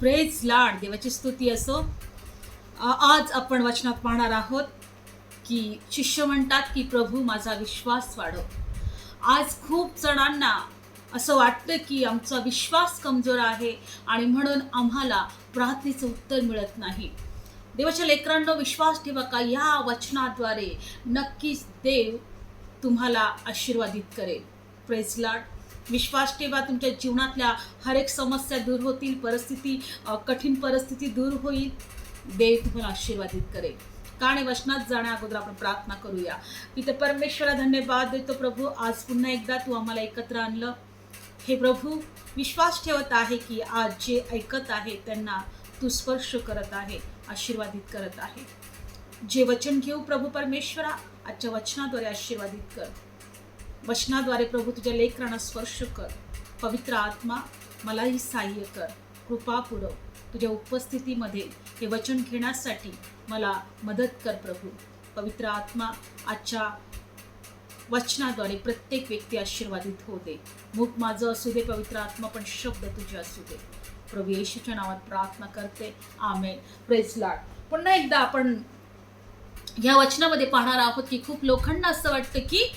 Praise लाड देवाची स्तुती असो. आज आपण वचनात पाहणार आहोत की शिष्य म्हणतात की प्रभू माझा विश्वास वाढव आज खूप जणांना असं वाटतं की आमचा विश्वास कमजोर आहे आणि म्हणून आम्हाला प्रार्थनेचं उत्तर मिळत नाही. देवाच्या लेकरांनो विश्वास ठेवा का? या वचनाद्वारे नक्कीच देव तुम्हाला आशीर्वादित करेल. प्रेज लाड विश्वास ठेवा तुमच्या जीवनातल्या हर एक समस्या दूर होतील परिस्थिती कठीण परिस्थिती दूर होईल. देव तुम्हाला आशीर्वादित करेल. का वचनात जाण्या अगोदर आपण प्रार्थना करूया. तिथे परमेश्वरा धन्यवाद देतो प्रभू. आज पुन्हा एकदा तू आम्हाला एकत्र आणलं. हे प्रभू विश्वास ठेवत आहे की आज जे ऐकत आहे त्यांना तू स्पर्श करत आहे आशीर्वादित करत आहे. जे वचन घेऊ प्रभू परमेश्वरा आजच्या वचनाद्वारे आशीर्वादित कर. वचनाद्वारे प्रभू तुझ्या लेकरांना स्पर्श कर. पवित्र आत्मा मलाही सहाय्य कर. कृपा पुरव. तुझ्या उपस्थितीमध्ये हे वचन घेण्यासाठी मला मदत कर प्रभू. पवित्र आत्मा आजच्या वचनाद्वारे प्रत्येक व्यक्ती आशीर्वादित होते. मुख माझं असू दे पवित्र आत्मा पण शब्द तुझे असू दे. प्रभू येशूच्या नावात प्रार्थना करते. आमेन. प्रेसलाड पुन्हा एकदा आपण या वचनामध्ये पाहणार आहोत की खूप लोकांना असं वाटतं की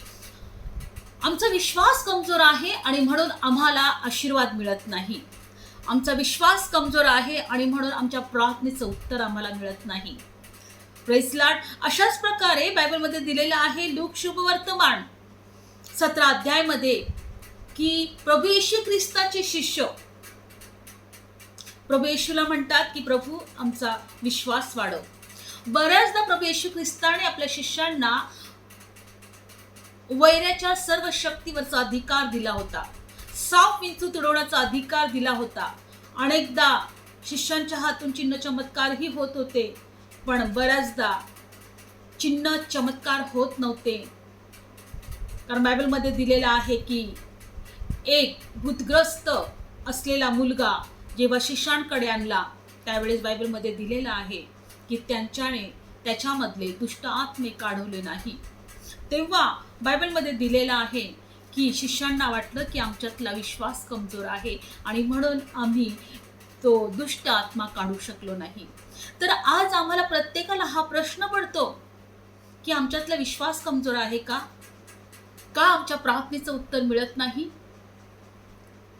आमचा विश्वास कमजोर आहे आणि म्हणून आम्हाला आशीर्वाद मिळत नाही. आमचा विश्वास कमजोर आहे आणि म्हणून आमच्या प्रार्थनेचं उत्तर आम्हाला मिळत नाही. प्रेसलाट अशाच प्रकारे बायबलमध्ये दिलेलं आहे लोक शुभवर्तमान सतरा अध्यायमध्ये की प्रभू येशू ख्रिस्ताचे शिष्य. प्रभू येशूला म्हणतात की प्रभू आमचा विश्वास वाढव. बऱ्याचदा प्रभू येशू ख्रिस्ताने आपल्या शिष्यांना वैऱ्याच्या सर्व शक्तीवरचा अधिकार दिला होता. साप विंचू तुडवण्याचा अधिकार दिला होता. अनेकदा शिष्यांच्या हातून चिन्ह चमत्कारही होत होते पण बऱ्याचदा चिन्ह चमत्कार होत नव्हते. कारण बायबलमध्ये दिलेलं आहे की एक भूतग्रस्त असलेला मुलगा जेव्हा शिष्यांकडे आणला त्यावेळेस बायबलमध्ये दिलेलं आहे की त्यांच्याने त्याच्यामधले दुष्ट आत्मे काढवले नाही. तेव्हा बायबलमध्ये दिलेलं आहे की शिष्यांना वाटलं की आमच्यातला विश्वास कमजोर आहे आणि म्हणून आम्ही तो दुष्ट आत्मा काढू शकलो नाही. तर आज आम्हाला प्रत्येकाला हा प्रश्न पडतो की आमच्यातला विश्वास कमजोर आहे का? का आमच्या प्रार्थनेचं उत्तर मिळत नाही?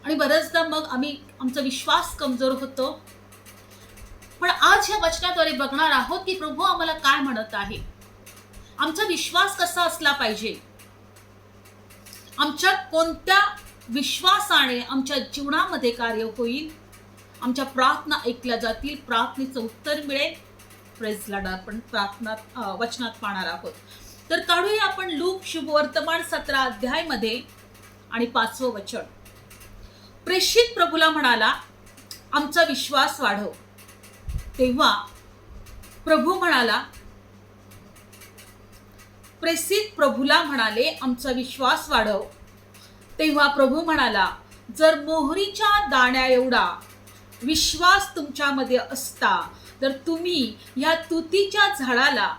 आणि बऱ्याचदा मग आम्ही आमचा विश्वास कमजोर होतो. पण आज ह्या वचनाद्वारे बघणार आहोत की प्रभू आम्हाला काय म्हणत आहे? आमचा विश्वास कसा असला पाहिजे? आमच्या कोणत्या विश्वासाने आमच्या जीवनामध्ये कार्य होईल? आमच्या प्रार्थना ऐकल्या जातील प्रार्थनेचं उत्तर मिळेल. प्रेजला आपण प्रार्थनात वचनात पाहणार आहोत. तर काढूया आपण लूक शुभवर्तमान सतरा अध्यायमध्ये आणि पाचवं वचन. प्रेषित प्रभूला म्हणाला आमचा विश्वास वाढव. तेव्हा प्रभू म्हणाला प्रेसित प्रभूला म्हणाले आमचा विश्वास वाढव. तेव्हा प्रभू म्हणाला जर मोहरीच्या दाण्या एवढा विश्वास तुमच्यामध्ये असता तर तुम्ही ह्या तुतीच्या झाडाला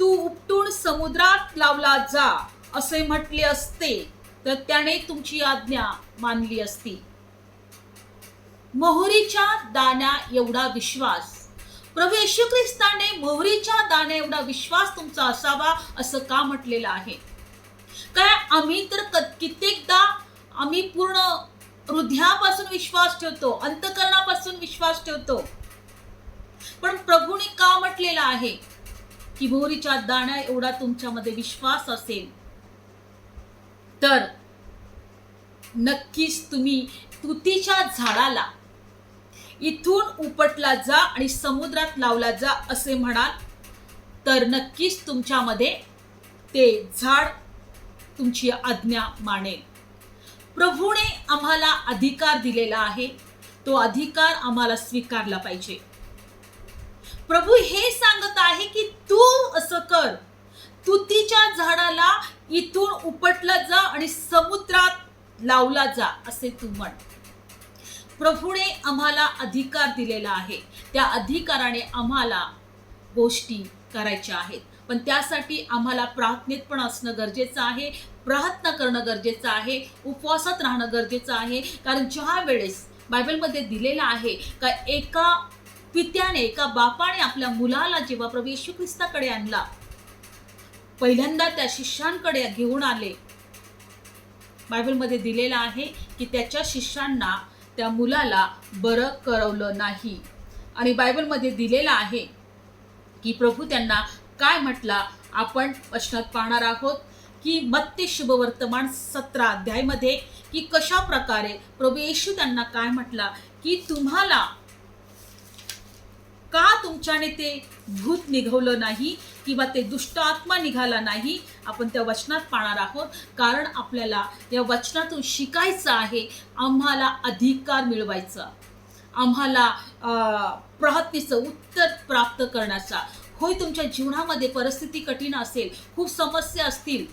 तू उपटून समुद्रात लावला जा असे म्हटले असते तर त्याने तुमची आज्ञा मानली असती. मोहरीच्या दाण्या एवढा विश्वास प्रभू येशू ख्रिस्ताने मोहरीच्या दाण्या एवढा विश्वास तुमचा असावा असं का म्हटलेलं आहे? काय आम्ही तर क- कित्येकदा आम्ही पूर्ण हृदयापासून विश्वास ठेवतो अंतकरणापासून विश्वास ठेवतो. पण प्रभूने का म्हटलेलं आहे की मोहरीच्या दाण्या एवढा तुमच्यामध्ये विश्वास असेल? तर नक्कीच तुम्ही तुतीच्या झाडाला इथून उपटला जा आणि समुद्रात लावला जा असे म्हणाल तर नक्कीच तुमच्यामध्ये ते झाड तुमची आज्ञा मानेल. प्रभूने आम्हाला अधिकार दिलेला आहे तो अधिकार आम्हाला स्वीकारला पाहिजे. प्रभू हे सांगत आहे की तू असं कर. तुतीच्या झाडाला इथून उपटला जा आणि समुद्रात लावला जा असे तू म्हण. प्रभूने आम्हाला अधिकार दिलेला आहे. त्या अधिकाराने आम्हाला गोष्टी करायच्या आहेत. पण त्यासाठी आम्हाला प्रार्थनेत पण असणं गरजेचं आहे प्रार्थना करणं गरजेचं आहे उपवासात राहणं गरजेचं आहे. कारण ज्या वेळेस बायबलमध्ये दिलेलं आहे का एका पित्याने एका बापाने आपल्या मुलाला जेव्हा प्रभू येशू ख्रिस्ताकडे आणला पहिल्यांदा त्या शिष्यांकडे घेऊन आले. बायबलमध्ये दिलेलं आहे की त्याच्या शिष्यांना त्या मुलाला बरं करवलं नाही. आणि बायबलमध्ये दिलेलं आहे की प्रभू त्यांना काय म्हटला आपण वचनात पाहणार आहोत की मत्ते शुभवर्तमान सतरा अध्यायमध्ये की कशा प्रकारे प्रभू येशू त्यांना काय म्हटला की तुम्हाला का तुमच्याने ते भूत निघवलं नाही किंवा ते दुष्ट आत्मा निघाला नाही? आपण त्या वचनात पाहणार आहोत. कारण आपल्याला या वचनातून शिकायचं आहे. आम्हाला अधिकार मिळवायचा. आम्हाला प्रहत्नीचं उत्तर प्राप्त करण्याचा. होय तुमच्या जीवनामध्ये परिस्थिती कठीण असेल. खूप समस्या असतील.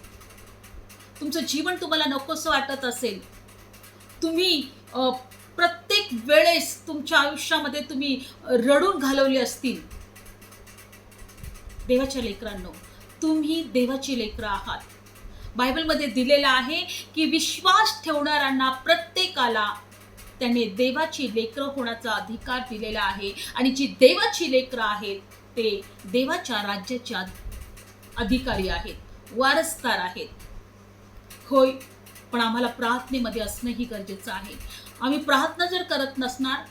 तुमचं जीवन तुम्हाला नकोसं वाटत असेल. तुम्ही प्रत्येक वेळेस तुमच्या आयुष्यामध्ये तुम्ही रडून घालवले असतील. देवाच्या लेकरांनो तुम्ही देवाची लेकरं आहात. बायबलमध्ये दिलेलं आहे की विश्वास ठेवणाऱ्यांना प्रत्येकाला त्याने देवाची लेकरं होण्याचा अधिकार दिलेला आहे आणि जी देवाची लेकरं आहेत ते देवाच्या राज्याच्या अधिकारी आहेत वारसदार आहेत. होय पण आम्हाला प्रार्थनेमध्ये असणंही गरजेचं आहे. आम्ही प्रार्थना जर करत नसणार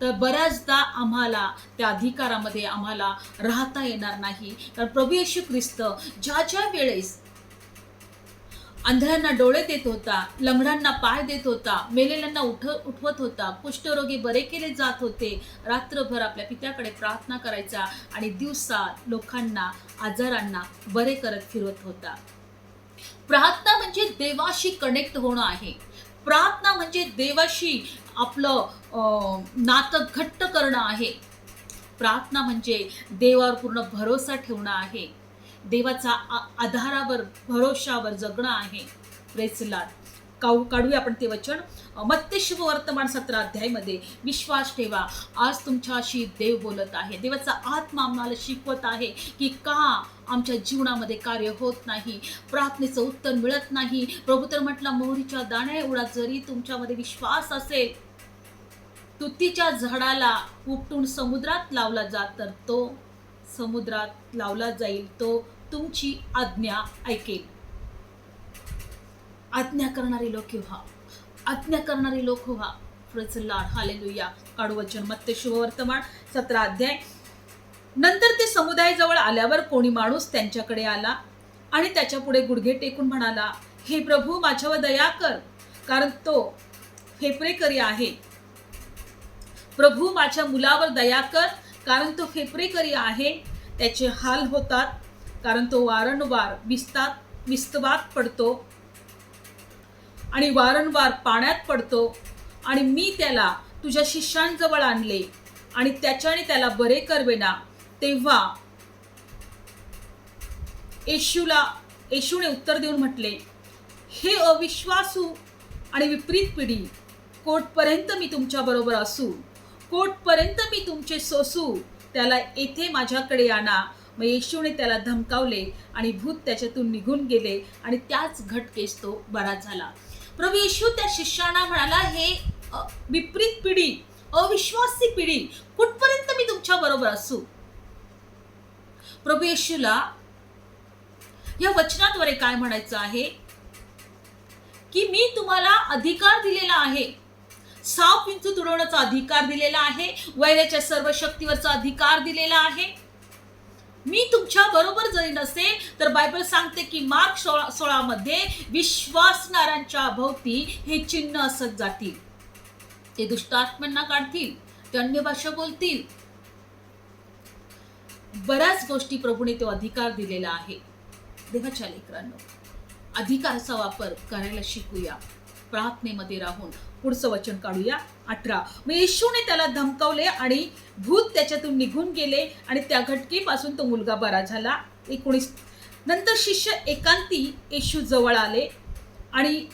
तर बऱ्याचदा आम्हाला त्या अधिकारामध्ये आम्हाला राहता येणार नाही. कारण प्रभू येशू ख्रिस्त ज्या ज्या वेळेस अंधळ्यांना डोळे देत होता लंगड्यांना पाय देत होता मेलेल्यांना उठ उठवत होता कुष्ठरोगी बरे केले जात होते रात्रभर आपल्या पित्याकडे प्रार्थना करायचा आणि दिवसा लोकांना आजारांना बरे करत फिरवत होता. प्रार्थना म्हणजे देवाशी कनेक्ट होणं आहे. प्रार्थना म्हणजे देवाशी आपलं नातं घट्ट करणं आहे. प्रार्थना म्हणजे देवावर पूर्ण भरोसा ठेवणं आहे. देवाचा आ- आधारावर भरोशावर जगणं आहे. प्रेसला काऊ काढूया आपण ते वचन. मत्ते वर्तमान सत्र अध्यायमध्ये विश्वास ठेवा. आज तुमच्याशी देव बोलत आहे. देवाचा आत्मा आम्हाला शिकवत आहे की का आमच्या जीवनामध्ये कार्य होत नाही प्रार्थनेचं उत्तर मिळत नाही. प्रभू तर म्हटला मोहरीच्या दाण्या एवढा जरी तुमच्यामध्ये विश्वास असेल तुतीच्या झाडाला उपटून समुद्रात लावला जात तर तो समुद्रात लावला जाईल तो तुमची आज्ञा ऐकेल. आज्ञा करणारे लोक व्हा आज्ञा करणारे लोक व्हा प्रचलाड हालेलुया काढू वचन मत्ते शुभवर्तमान सतरा अध्याय. नंतर ते समुदायाजवळ आल्यावर कोणी माणूस त्यांच्याकडे आला आणि त्याच्या पुढे गुडघे टेकून म्हणाला हे प्रभू माझ्यावर दया कर कारण तो फेफरेकरी आहे. प्रभू माझ्या मुलावर दया कर कारण तो फेफरेकरी आहे. त्याचे हाल होतात कारण तो वारंवार विस्तात विस्तवात पडतो. आणि वारंवार पाण्यात पडतो आणि मी त्याला तुझ्या शिष्यांजवळ आणले आणि त्याच्याने त्याला बरे करवेना तेव्हा येशूला येशूने उत्तर देऊन म्हटले हे अविश्वासू आणि विपरीत पिढी कोटपर्यंत मी तुमच्याबरोबर असू? कोटपर्यंत मी तुमचे सोसू? त्याला येथे माझ्याकडे आणा. मग येशूने त्याला धमकावले आणि भूत त्याच्यातून निघून गेले आणि त्याच घटकेस तो बरा झाला. प्रभू येशू त्या शिष्यांना म्हणाला हे विपरीत पिढी अविश्वासी पिढी कुठपर्यंत मी तुमच्या बरोबर असू? प्रभू येशूला या वचनाद्वारे काय म्हणायचं आहे? की मी तुम्हाला अधिकार दिलेला आहे. साप विंचू तुडवण्याचा अधिकार दिलेला आहे. वैराच्या सर्व शक्तीवरचा अधिकार दिलेला आहे. मी तुमच्या बरोबर जरी नसेल तर बायबल सांगते की मार्क सोळा सोळामध्ये विश्वासणाऱ्यांच्या भोवती हे चिन्ह असत जातील. ते दुष्टात्म्यांना काढतील ते अन्य भाषा बोलतील. बऱ्याच गोष्टी प्रभूने तो अधिकार दिलेला आहे. देवाच्या लेकरांनो अधिकाराचा वापर करायला शिकूया. प्रार्थनेमध्ये राहून पुढचं वचन काढूया. अठरा. मग येशूने त्याला धमकावले आणि भूत त्याच्यातून निघून गेले आणि त्या घटकेपासून तो मुलगा बरा झाला. एकोणीस. नंतर शिष्य एकांती येशू जवळ आले आणि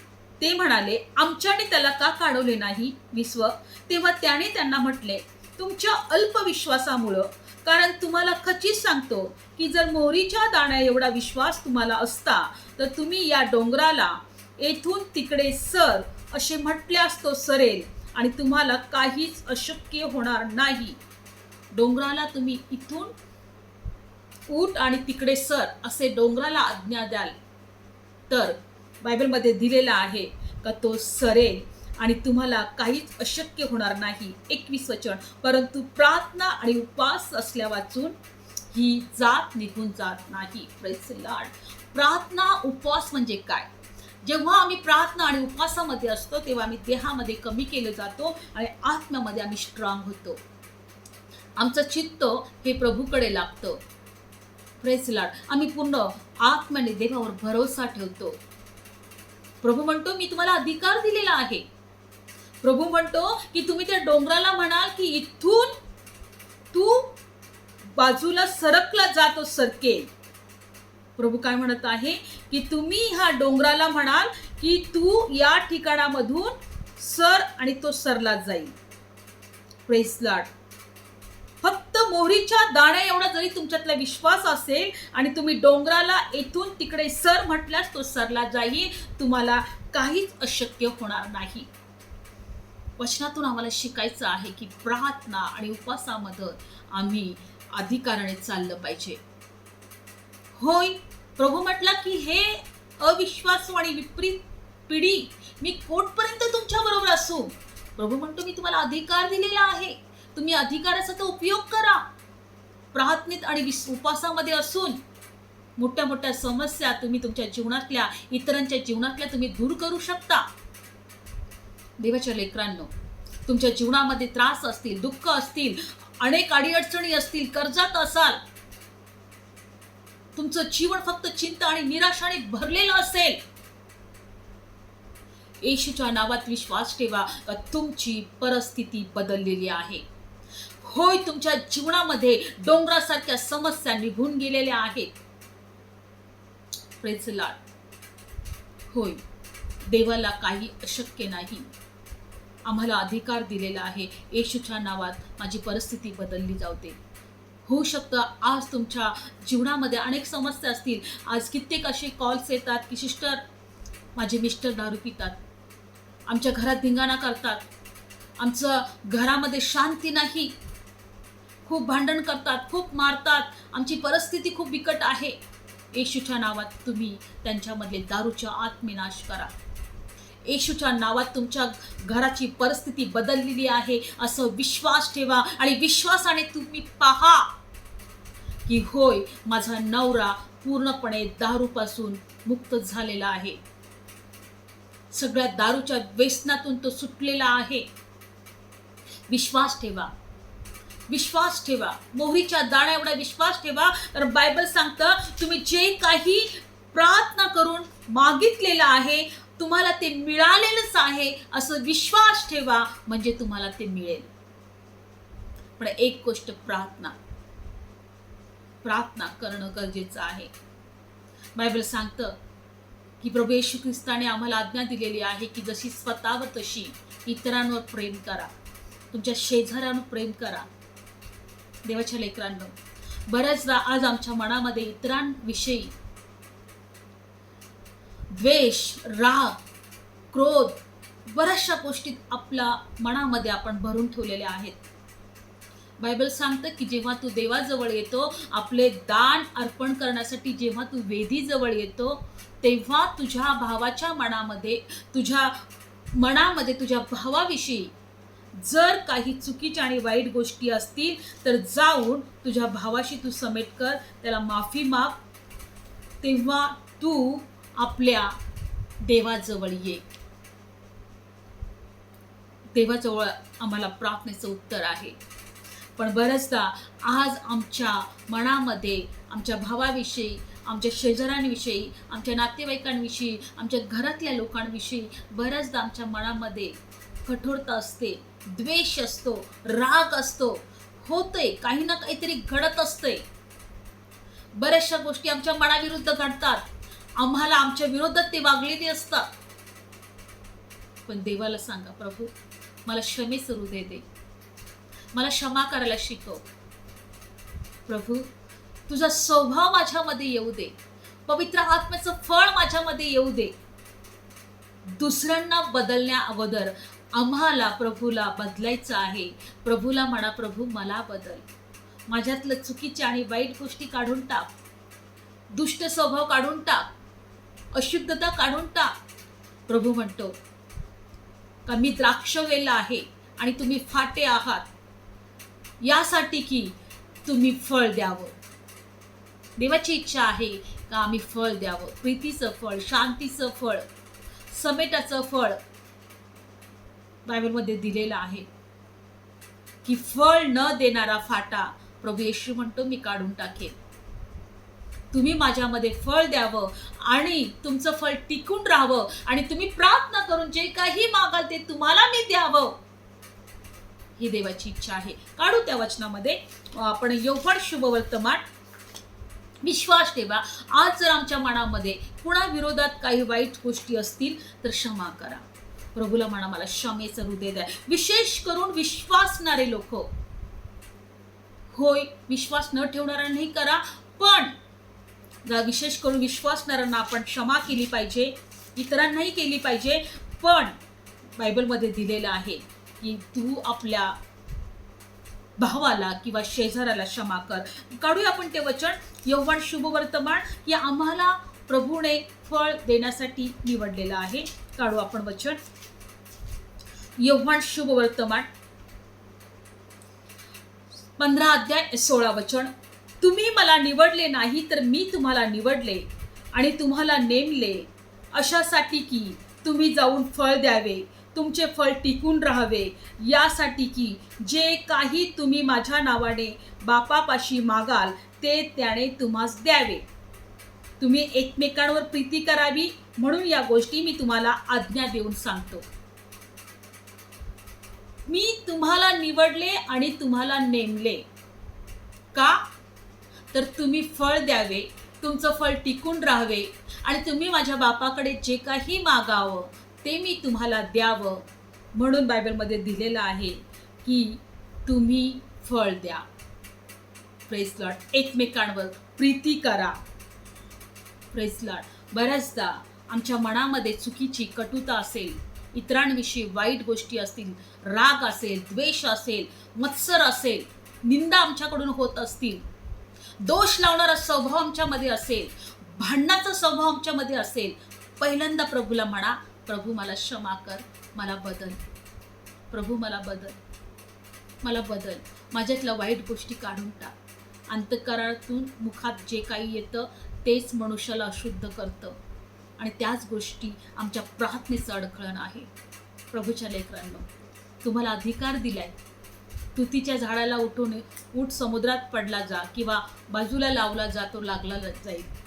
ते म्हणाले आमच्याने त्याला का काढवले नाही? विश्व तेव्हा त्याने त्यांना म्हटले तुमच्या अल्पविश्वासामुळं कारण तुम्हाला खचित सांगतो की जर मोहरीच्या दाण्या एवढा विश्वास तुम्हाला असता तर तुम्ही या डोंगराला येथून तिकडे सर असे म्हटल्यास तो सरेल आणि तुम्हाला काहीच अशक्य होणार नाही. डोंगराला तुम्ही इथून ऊट आणि तिकडे सर असे डोंगराला आज्ञा द्याल. तर बायबलमध्ये दिलेला आहे का तो सरेल आणि तुम्हाला काहीच अशक्य होणार नाही. एकवीस वचन परंतु प्रार्थना आणि उपवास असल्या वाचून ही जात निघून जात नाही. प्रार्थना उपवास म्हणजे काय? जेव्हा आम्ही प्रार्थना आणि उपवासामध्ये असतो तेव्हा आम्ही देहामध्ये कमी केलं जातो आणि आत्म्यामध्ये आम्ही स्ट्रॉंग होतो. आमचं चित्त हे प्रभूकडे लागतं. प्रेस लाड आम्ही पूर्ण आत्म्याने देवावर भरोसा ठेवतो. प्रभू म्हणतो मी तुम्हाला अधिकार दिलेला आहे. प्रभू म्हणतो की तुम्ही त्या डोंगराला म्हणाल की इथून तू बाजूला सरकला जातो सरकेल प्रभू काय म्हणत आहे? की तुम्ही ह्या डोंगराला म्हणाल की तू या ठिकाणामधून सर आणि तो सरला जाईल. प्रेसलाट. फक्त मोहरीच्या दाण्या एवढा जरी तुमच्यातला विश्वास असेल आणि तुम्ही डोंगराला येथून तिकडे सर म्हटल्यास तो सरला जाईल तुम्हाला काहीच अशक्य होणार नाही. वचनातून आम्हाला शिकायचं आहे की प्रार्थना आणि उपवासामध्ये आम्ही अधिकाराने चाललं पाहिजे. होय प्रभू म्हटला की हे अविश्वासू आणि विपरीत पिढी मी कोटपर्यंत तुमच्या बरोबर असू? प्रभू म्हणतो मी तुम्हाला अधिकार दिलेला आहे. तुम्ही अधिकाराचा तो उपयोग करा. प्रार्थनेत आणि विस- उपासामध्ये असून मोठ्या मोठ्या समस्या तुम्ही तुमच्या जीवनातल्या इतरांच्या जीवनातल्या तुम्ही दूर करू शकता. देवाच्या लेकरांनो तुमच्या जीवनामध्ये त्रास असतील दुःख असतील अनेक अडीअडचणी असतील कर्जात असाल तुमचं जीवन फक्त चिंता आणि निराशाने भरलेलं असेल. येशूच्या नावात विश्वास ठेवा का तुमची परिस्थिती बदललेली आहे. होय तुमच्या जीवनामध्ये डोंगरासारख्या समस्या निघून गेलेल्या आहेत. होय देवाला काही अशक्य नाही. आम्हाला अधिकार दिलेला आहे. येशूच्या नावात माझी परिस्थिती बदलली जाऊ दे. होऊ शकतं. आज तुमच्या जीवनामध्ये अनेक समस्या असतील. आज कित्येक असे कॉल्स येतात की सिस्टर माझे मिस्टर दारू पितात. आमच्या घरात धिंगाणा करतात. आमचं घरामध्ये शांती नाही. खूप भांडण करतात खूप मारतात. आमची परिस्थिती खूप बिकट आहे. येशूच्या नावात तुम्ही त्यांच्यामधले दारूच्या आत्मविनाश करा. येशूच्या नावात तुमच्या घराची परिस्थिती बदललेली आहे. असं विश्वास ठेवा आणि विश्वासाने तुम्ही पहा. की होय माझा नवरा पूर्णपणे दारूपासून मुक्त झालेला आहे. सगळ्या दारूच्या व्यसनातून तो सुटलेला आहे. विश्वास ठेवा. विश्वास ठेवा. मोहरीच्या दाण्या एवढा विश्वास ठेवा. तर बायबल सांगतं तुम्ही जे काही प्रार्थना करून मागितलेलं आहे तुम्हाला ते मिळालेलंच आहे असं विश्वास ठेवा म्हणजे तुम्हाला ते मिळेल. पण एक गोष्ट प्रार्थना. प्रार्थना करणं गरजेचं आहे. बायबल सांगतं की प्रभू येशू ख्रिस्ताने आम्हाला आज्ञा दिलेली आहे की जशी स्वतःवर तशी इतरांवर प्रेम करा. तुमच्या शेजाऱ्यांवर प्रेम करा. देवाच्या लेकरांनो बऱ्याचदा आज आमच्या मनामध्ये इतरांविषयी द्वेष राग क्रोध बऱ्याचशा गोष्टीत आपल्या मनामध्ये आपण भरून ठेवलेल्या आहेत. बायबल सांगतं की जेव्हा तू देवाजवळ येतो आपले दान अर्पण करण्यासाठी जेव्हा तू वेदीजवळ येतो तेव्हा तुझ्या भावाच्या मनामध्ये तुझ्या मनामध्ये तुझ्या भावाविषयी जर काही चुकीच्या आणि वाईट गोष्टी असतील तर जाऊन तुझ्या भावाशी तू समेट कर त्याला माफी माग. तेव्हा तू आपल्या देवाजवळ ये. देवाजवळ आम्हाला प्रार्थनेचं उत्तर आहे. पण बऱ्याचदा आज आमच्या मनामध्ये आमच्या भावाविषयी आमच्या शेजाऱ्यांविषयी आमच्या नातेवाईकांविषयी आमच्या घरातल्या लोकांविषयी बऱ्याचदा आमच्या मनामध्ये कठोरता असते द्वेष असतो राग असतो. होतंय काही ना काहीतरी घडत असतंय. बऱ्याचशा गोष्टी आमच्या मनाविरुद्ध घडतात. आम्हाला आमच्या विरोधात ते वागलेले असतात. पण देवाला सांगा प्रभू मला क्षमेच हृदय दे. मला क्षमा करायला शिकव. प्रभू तुझा स्वभाव माझ्यामध्ये येऊ दे. पवित्र आत्म्याचं फळ माझ्यामध्ये येऊ दे. दुसऱ्यांना बदलण्या अगोदर आम्हाला प्रभूला बदलायचं आहे. प्रभूला म्हणा प्रभू मला बदल. माझ्यातलं चुकीच्या आणि वाईट गोष्टी काढून टाक. दुष्ट स्वभाव काढून टाक. अशुद्धता काढून टाक. प्रभू म्हणतो का मी द्राक्ष वेला आहे आणि तुम्ही फाटे आहात. यासाठी की तुम्ही फळ द्यावं. देवाची इच्छा आहे का आम्ही फळ द्यावं? प्रीतीचं फळ शांतीचं फळ समेटाचं फळ बायबलमध्ये दिलेलं आहे. की फळ न देणारा फाटा प्रभू येशू म्हणतो मी काढून टाकेन. तुम्ही माझ्यामध्ये फळ द्यावं आणि तुमचं फळ टिकून राहावं आणि तुम्ही प्रार्थना करून जे काही मागाल ते तुम्हाला मी द्यावं. ही देवाची इच्छा आहे. काढू त्या वचनामध्ये. आपण यौवन शुभ वर्तमान. विश्वास ठेवा. आज जर आमच्या मनामध्ये कुणा विरोधात काही वाईट गोष्टी असतील तर क्षमा करा. प्रभूला म्हणा मला क्षमेचं हृदय द्या. विशेष करून विश्वासणारे लोक. होय विश्वास न ठेवणाऱ्यांनाही करा पण विशेष करून विश्वासणाऱ्यांना आपण क्षमा केली पाहिजे. इतरांनाही केली पाहिजे पण बायबलमध्ये दिलेलं आहे. की तू आपल्या भावाला किंवा शेजाऱ्याला क्षमा कर. काढूया आपण ते वचन. यव्हाण शुभ वर्तमान या आम्हाला प्रभूने फळ देण्यासाठी निवडलेलं आहे. काढू आपण वचन. यव्हाण शुभ वर्तमान पंधरा अध्याय सोळा वचन. तुम्ही मला निवडले नाही तर मी तुम्हाला निवडले आणि तुम्हाला नेमले. अशासाठी की तुम्ही जाऊन फळ द्यावे. तुमचे फळ टिकून राहावे. यासाठी की जे काही तुम्ही माझ्या नावाने बापापाशी मागाल ते त्याने तुम्हास द्यावे. तुम्ही एकमेकांवर प्रीती करावी म्हणून या गोष्टी मी तुम्हाला आज्ञा देऊन सांगतो. मी तुम्हाला निवडले आणि तुम्हाला नेमले. का? तर तुम्ही फळ द्यावे तुमचं फळ टिकून राहावे आणि तुम्ही माझ्या बापाकडे जे काही मागावं ते मी तुम्हाला द्यावं म्हणून बायबलमध्ये दिलेलं आहे की तुम्ही फळ द्या. प्रेसलॉट एकमेकांवर प्रीती करा. प्रेसलॉट बऱ्याचदा आमच्या मनामध्ये चुकीची कटुता असेल इतरांविषयी वाईट गोष्टी असतील राग असेल द्वेष असेल मत्सर असेल निंदा आमच्याकडून होत असतील. दोष लावणारा स्वभाव आमच्यामध्ये असेल भांडणाचा स्वभाव आमच्यामध्ये असेल पहिल्यांदा प्रभूला म्हणा प्रभू मला क्षमा कर मला बदल. प्रभू मला बदल. मला बदल. माझ्यातल्या वाईट गोष्टी काढून टाक. अंतकरातून मुखात जे काही येतं तेच मनुष्याला अशुद्ध करतं. आणि त्याच गोष्टी आमच्या प्रार्थनेचं अडखळण आहे. प्रभूच्या लेकरांना तुम्हाला अधिकार दिलाय. तुतीच्या झाडाला उठून उठ समुद्रात पडला जा किंवा बाजूला लावला जा तो लागला जाईल.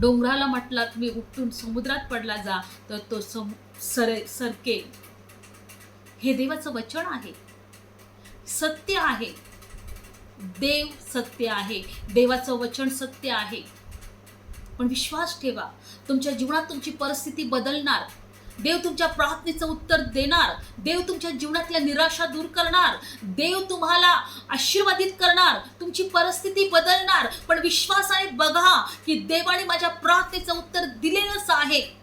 डोंगराला म्हटला तुम्ही उठून समुद्रात पडला जा. तर तो सम सर सरके हे देवाचं वचन आहे. सत्य आहे. देव सत्य आहे. देवाचं वचन सत्य आहे. पण विश्वास ठेवा. तुमच्या जीवनात तुमची परिस्थिती बदलणार. देव तुमच्या प्रार्थनेचं उत्तर देणार. देव तुमच्या जीवनातल्या निराशा दूर करणार. देव तुम्हाला आशीर्वादित करणार. तुमची परिस्थिती बदलणार. पण विश्वासाने बघा की देवाने माझ्या प्रार्थनेचं उत्तर दिलेलंच आहे.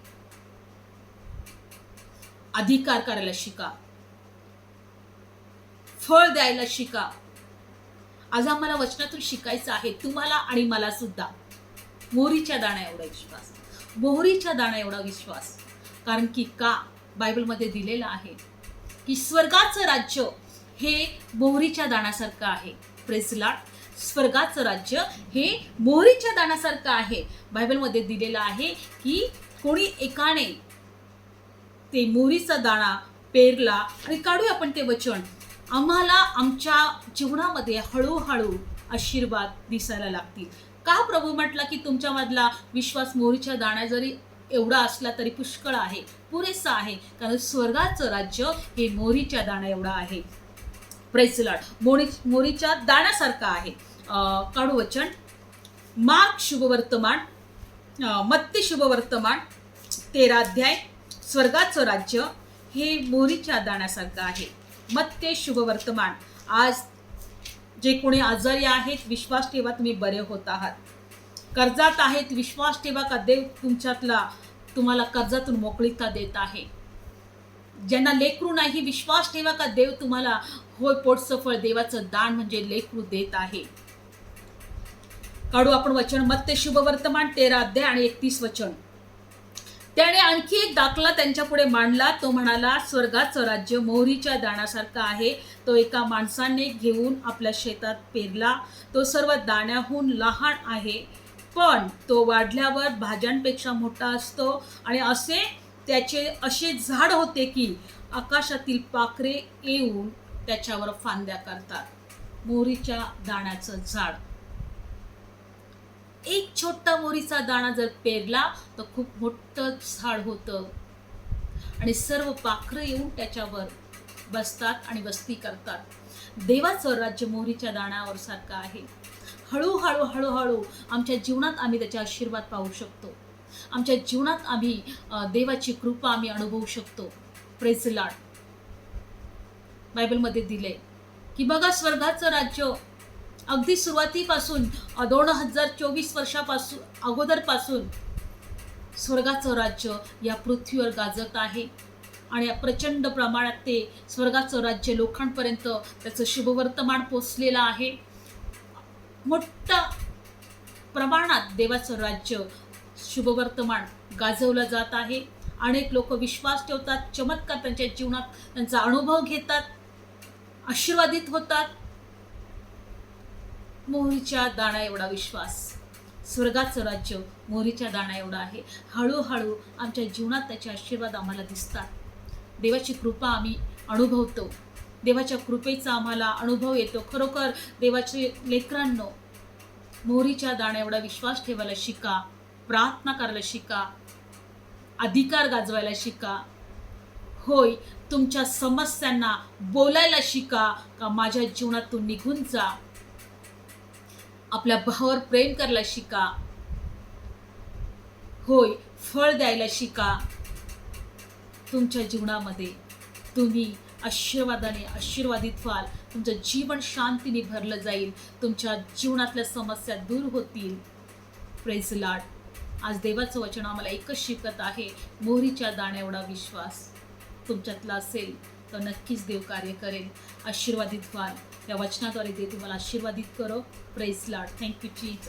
अधिकार करायला शिका. फळ द्यायला शिका. आज आम्हाला वचनातून शिकायचं आहे. तुम्हाला आणि मला सुद्धा. मोहरीच्या दाण्या एवढा विश्वास. मोहरीच्या दाण्या एवढा विश्वास. कारण की का बायबलमध्ये दिलेलं आहे की स्वर्गाचं राज्य हे मोहरीच्या दाण्यासारखं आहे. प्रेसलाट स्वर्गाचं राज्य हे मोहरीच्या दाण्यासारखं आहे. बायबलमध्ये दिलेलं आहे की कोणी एकाने ते मोहरीचा दाणा पेरला आणि काढूया आपण ते वचन. आम्हाला आमच्या जीवनामध्ये हळूहळू आशीर्वाद दिसायला लागतील. का प्रभू म्हटला की तुमच्यामधला विश्वास मोहरीच्या दाण्या जरी एवढा असला तरी पुष्कळ आहे पुरेसा आहे. कारण स्वर्गाचं राज्य हे मोहरीच्या दाणा एवढा आहे. प्रेसलाड मोरी मोरीच्या दाण्यासारखं आहे. अं, काढू मार्क शुभवर्तमान मत्ते मत्ती शुभवर्तमान तेराध्याय स्वर्गाचं राज्य हे मोरीच्या दाण्यासारखं आहे. मत्ते शुभवर्तमान. आज जे कोणी आजारी आहेत विश्वास ठेवा तुम्ही बरे होत आहात. कर्जात आहेत विश्वास ठेवा का? देव तुमच्यातला तुम्हाला कर्जातून मोकळीता देत आहे. ज्यांना लेकरू नाही विश्वास ठेवा का? देव तुम्हाला होय पोटचं फळ देवाचं दान म्हणजे लेकरू देत आहे. काढू आपण वचन. मत्ते शुभ वर्तमान तेरा अध्याय आणि एकतीस वचन. त्याने आणखी एक दाखला त्यांच्या पुढे मांडला. तो म्हणाला स्वर्गाचं राज्य मोहरीच्या दाण्यासारखं आहे. तो एका माणसाने घेऊन आपल्या शेतात पेरला. तो सर्व दाण्याहून लहान आहे. पण तो वाढल्यावर भाज्यांपेक्षा मोठा असतो. आणि असे त्याचे असे झाड होते की आकाशातील पाखरे येऊन त्याच्यावर फांद्या करतात. मोहरीच्या दाण्याचं झाड. एक छोटा मोहरीचा दाणा जर पेरला तर खूप मोठं झाड होतं. आणि सर्व पाखरं येऊन त्याच्यावर बसतात आणि वस्ती करतात. देवाचं राज्य मोहरीच्या दाण्यावर सारखं आहे. हळूहळू हळूहळू आमच्या जीवनात आम्ही त्याचे आशीर्वाद पाहू शकतो. आमच्या जीवनात आम्ही देवाची कृपा आम्ही अनुभवू शकतो. प्रेझलाड बायबलमध्ये दिले की बघा स्वर्गाचं राज्य अगदी सुरुवातीपासून दोन हजार चोवीस वर्षापासून अगोदरपासून स्वर्गाचं राज्य या पृथ्वीवर गाजत आहे. आणि प्रचंड प्रमाणात ते स्वर्गाचं राज्य लोकांपर्यंत त्याचं शुभवर्तमान पोचलेलं आहे. मोठ्या प्रमाणात देवाचं राज्य शुभवर्तमान गाजवलं जात आहे. अनेक लोक विश्वास ठेवतात चमत्कार त्यांच्या जीवनात त्यांचा अनुभव घेतात आशीर्वादित होतात. मोहरीच्या दाणा एवढा विश्वास. स्वर्गाचं राज्य मोहरीच्या दाणा एवढा आहे. हळूहळू आमच्या जीवनात त्याचे आशीर्वाद आम्हाला दिसतात. देवाची कृपा आम्ही अनुभवतो. देवाच्या कृपेचा आम्हाला अनुभव येतो. खरोखर देवाचे लेकरांनो मोहरीच्या दाण्या एवढा विश्वास ठेवायला शिका प्रार्थना करायला शिका अधिकार गाजवायला शिका. होय तुमच्या समस्यांना बोलायला शिका का माझ्या जीवनातून निघून जा. आपल्या भावावर प्रेम करायला शिका. होय फळ द्यायला शिका. तुमच्या जीवनामध्ये तुम्ही आशीर्वादाने आशीर्वादित व्हाल. तुमचं जीवन शांतीने भरलं जाईल. तुमच्या जीवनातल्या समस्या दूर होतील. प्रेज लाट आज देवाचं वचन आम्हाला एकच शिकत आहे. मोहरीच्या दाण्याएवढा विश्वास तुमच्यातला असेल तर नक्कीच देव कार्य करेल. आशीर्वादित व्हाल. या वचनाद्वारे देव तुम्हाला आशीर्वादित करो. प्रेस लाड थँक्यू चीज